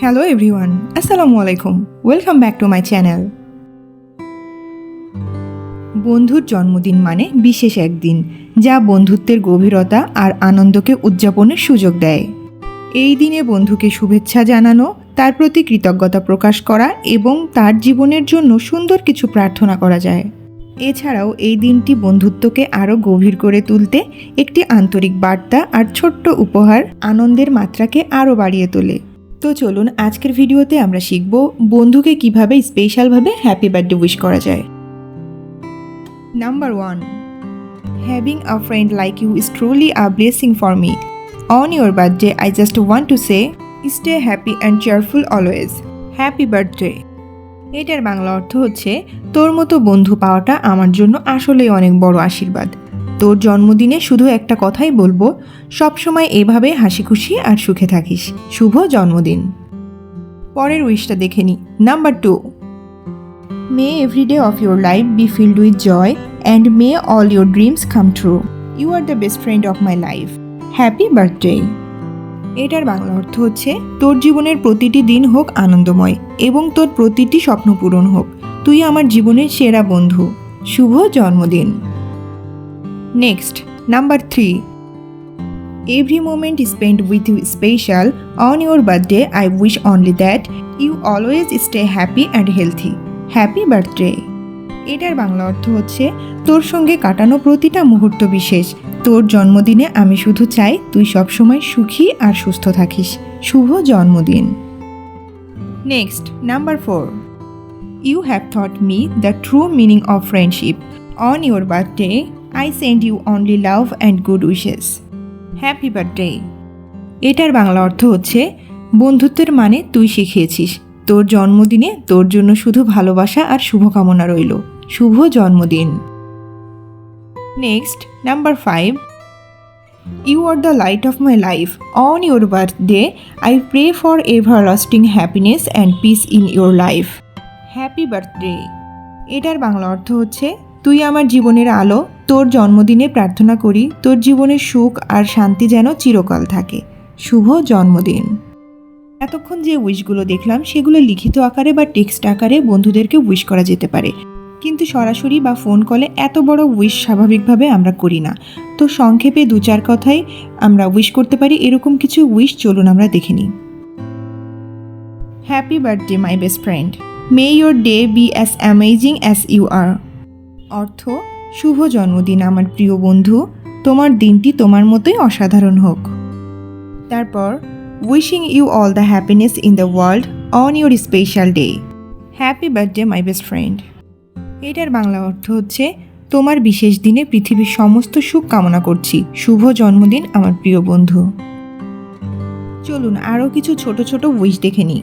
Hello everyone আসসালামু আলাইকুম welcome back to my channel বন্ধুর জন্মদিন মানে বিশেষ একদিন, যা বন্ধুত্বের গভীরতা আর আনন্দকে উদযাপনের সুযোগ দেয়। এই দিনে বন্ধুকে শুভেচ্ছা জানানো, তার প্রতি কৃতজ্ঞতা প্রকাশ করা এবং তার জীবনের জন্য সুন্দর কিছু প্রার্থনা করা যায়। এছাড়াও এই দিনটি বন্ধুত্বকে আরও গভীর করে তুলতে একটি আন্তরিক বার্তা আর ছোট্ট উপহার আনন্দের মাত্রাকে আরও বাড়িয়ে তোলে। তো চলুন আজকের ভিডিওতে আমরা শিখব বন্ধুকে কীভাবে স্পেশালভাবে হ্যাপি বার্থডে উইশ করা যায়। Number one having a friend like you is truly a blessing for me on your birthday I just want to say stay happy and cheerful always happy birthday এটার বাংলা অর্থ হচ্ছে, তোর মতো বন্ধু পাওয়াটা আমার জন্য আসলেই অনেক বড় আশীর্বাদ। তোর জন্মদিনে শুধু একটা কথাই বলব সবসময় এভাবে হাসি খুশি আর সুখে থাকিস। শুভ জন্মদিন। পরের উইশটা দেখে নি। Number two may every day of your life be filled with joy and may all your dreams come true you are the best friend of my life happy birthday এটার বাংলা অর্থ হচ্ছে, তোর জীবনের প্রতিটি দিন হোক আনন্দময় এবং তোর প্রতিটি স্বপ্ন পূরণ হোক। তুই আমার জীবনের সেরা বন্ধু। শুভ জন্মদিন। Next number three every moment spend with you special on your birthday I wish only that you always stay happy and healthy happy birthday এটার বাংলা অর্থ হচ্ছে, তোর সঙ্গে কাটানো প্রতিটা মুহূর্ত বিশেষ। তোর জন্মদিনে আমি শুধু চাই তুই সবসময় সুখী আর সুস্থ থাকিস। শুভ জন্মদিন। Next number four you have taught me the true meaning of friendship on your birthday I send you only love and good wishes happy birthday এটার বাংলা অর্থ হচ্ছে, বন্ধুত্বের মানে তুই শিখিয়েছিস। তোর জন্মদিনে তোর জন্য শুধু ভালোবাসা আর শুভকামনা রইল। শুভ জন্মদিন। Next number five you are the light of my life on your birthday I pray for everlasting happiness and peace in your life happy birthday এটার বাংলা অর্থ হচ্ছে তুই আমার জীবনের আলো, তোর জন্মদিনে প্রার্থনা করি, তোর জীবনের সুখ আর শান্তি যেন চিরকাল থাকে। শুভ জন্মদিন। এতক্ষণ যে উইশগুলো দেখলাম, সেগুলো লিখিত আকারে বা টেক্সট আকারে বন্ধুদেরকে উইশ করা যেতে পারে। কিন্তু সরাসরি বা ফোন কলে এত বড় উইশ স্বাভাবিকভাবে আমরা করি না। তো সংক্ষেপে দু চার কথায় আমরা উইশ করতে পারি, এরকম কিছু উইশ চলুন আমরা দেখে নিই। Happy birthday, my best friend. May your day be as amazing as you are. অর্থ, শুভ জন্মদিন আমার প্রিয় বন্ধু, তোমার দিনটি তোমার মতোই অসাধারণ হোক। তারপর wishing you all the happiness in the world on your special day happy birthday my best friend এটার বাংলা অর্থ হচ্ছে, তোমার বিশেষ দিনে পৃথিবীর সমস্ত সুখ কামনা করছি। শুভ জন্মদিন, আমার প্রিয় বন্ধু। চলুন আরও কিছু ছোট ছোট উইশ দেখে নিই।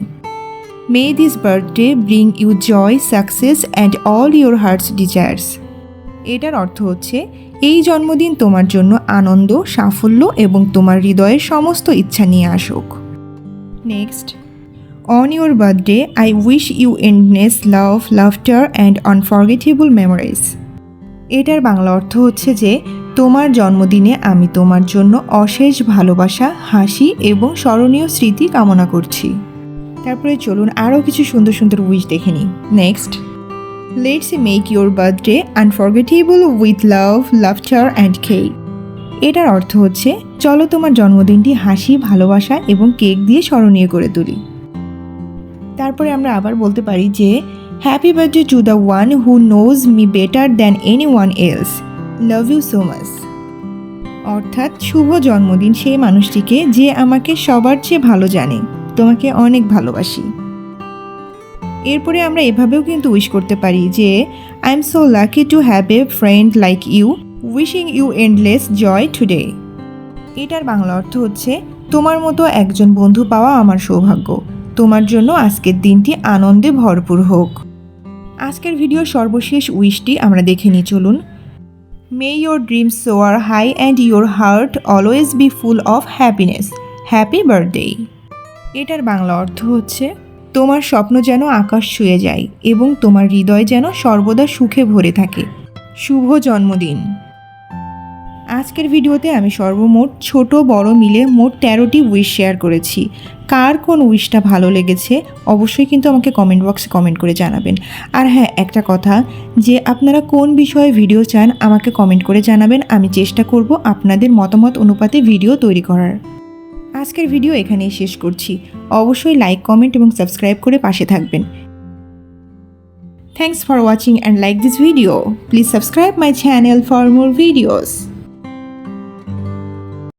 May this birthday bring you joy success and all your heart's desires এটার অর্থ হচ্ছে, এই জন্মদিন তোমার জন্য আনন্দ, সাফল্য এবং তোমার হৃদয়ের সমস্ত ইচ্ছা নিয়ে আসুক। Next on your birthday I wish you endless love laughter and unforgettable memories এটার বাংলা অর্থ হচ্ছে যে, তোমার জন্মদিনে আমি তোমার জন্য অশেষ ভালোবাসা, হাসি এবং স্মরণীয় স্মৃতি কামনা করছি। তারপরে চলুন আরও কিছু সুন্দর সুন্দর উইশ দেখে নিই। Next let's make your birthday unforgettable with love laughter and cake এটার অর্থ হচ্ছে, চলো তোমার জন্মদিনটি হাসি, ভালোবাসা এবং কেক দিয়ে স্মরণীয় করে তুলি। তারপরে আমরা আবার বলতে পারি যে happy birthday to the one who knows me better than anyone else love you so much অর্থাৎ, শুভ জন্মদিন সেই মানুষটিকে যে আমাকে সবার চেয়ে ভালো জানে। তোমাকে অনেক ভালোবাসি। এরপরে আমরা এভাবেও কিন্তু উইশ করতে পারি যে I am so lucky to have a friend like you wishing you endless joy today এটার বাংলা অর্থ হচ্ছে, তোমার মতো একজন বন্ধু পাওয়া আমার সৌভাগ্য। তোমার জন্য আজকের দিনটি আনন্দে ভরপুর হোক। আজকের ভিডিও সর্বশেষ উইশটি আমরা দেখে নিই, চলুন। May your dreams soar high and your heart always be full of happiness happy birthday এটার বাংলা অর্থ হচ্ছে তোমার স্বপ্ন যেন আকাশ ছুঁয়ে যায় এবং তোমার হৃদয় যেন সর্বদা সুখে ভরে থাকে। শুভ জন্মদিন। আজকের ভিডিওতে আমি সর্বমোট ছোট বড় মিলে মোট তেরোটি উইশ শেয়ার করেছি। কার কোন উইশটা ভালো লেগেছে অবশ্যই কিন্তু আমাকে কমেন্ট বক্সে কমেন্ট করে জানাবেন। আর হ্যাঁ একটা কথা, যে আপনারা কোন বিষয়ে ভিডিও চান আমাকে কমেন্ট করে জানাবেন। আমি চেষ্টা করব আপনাদের মতামত অনুপাতে ভিডিও তৈরি করার। আজকের ভিডিও এখানেই শেষ করছি। অবশ্যই লাইক কমেন্ট এবং সাবস্ক্রাইব করে পাশে থাকবেন। Thanks for watching and like this video please subscribe my channel for more videos